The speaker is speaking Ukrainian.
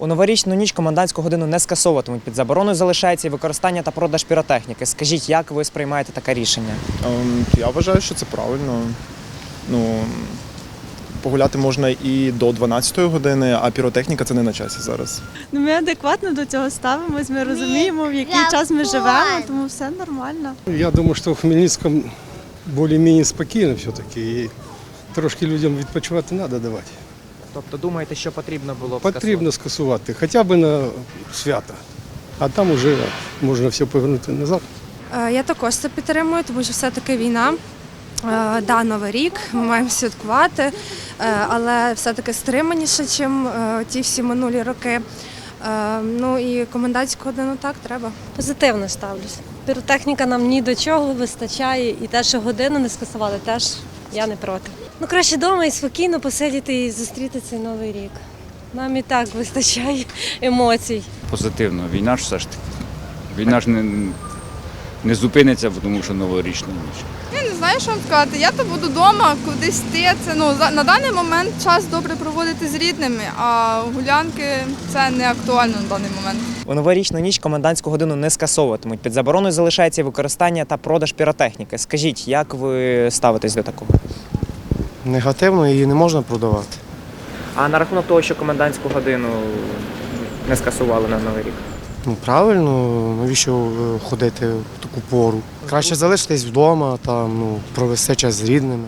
У новорічну ніч комендантську годину не скасовуватимуть. Під забороною залишається і використання та продаж піротехніки. Скажіть, як ви сприймаєте таке рішення? Ем, Я вважаю, що це правильно. Ну, погуляти можна і до 12-ї години, а піротехніка це не на часі зараз. Ну, ми адекватно до цього ставимось, ми розуміємо, в який час ми живемо, тому все нормально. Я думаю, що в Хмельницькому більш-менш спокійно все-таки. І трошки людям відпочивати треба давати. Тобто думаєте, що потрібно було б Потрібно скасувати хоча б на свята, а там вже можна все повернути назад. Е, Я також це підтримую, тому що все-таки війна. Е, Да, Новий рік, ми маємо святкувати, е, але все-таки стриманіше, ніж ті всі минулі роки. Ну і комендантську годину так треба. Позитивно ставлюся. Піротехніка нам ні до чого вистачає, і те, що годину не скасували, теж я не проти. Ну краще вдома і спокійно посидіти і зустріти цей новий рік. Нам і так вистачає емоцій. позитивно. Війна ж все ж таки. Війна ж не, не зупиниться, бо тому що новорічна ніч. Я не знаю, що вам сказати. Я то буду вдома, кудись йти. Це ну за- на даний момент час добре проводити з рідними, а гулянки це не актуально на даний момент. У новорічну ніч комендантську годину не скасовуватимуть. Під забороною залишається використання та продаж піротехніки. Скажіть, як ви ставитесь до такого? Негативно її не можна продавати. А на рахунок того, що комендантську годину не скасували на новий рік. Ну правильно, навіщо е, ходити в таку пору? Краще залишитись вдома, там, ну, провести час з рідними.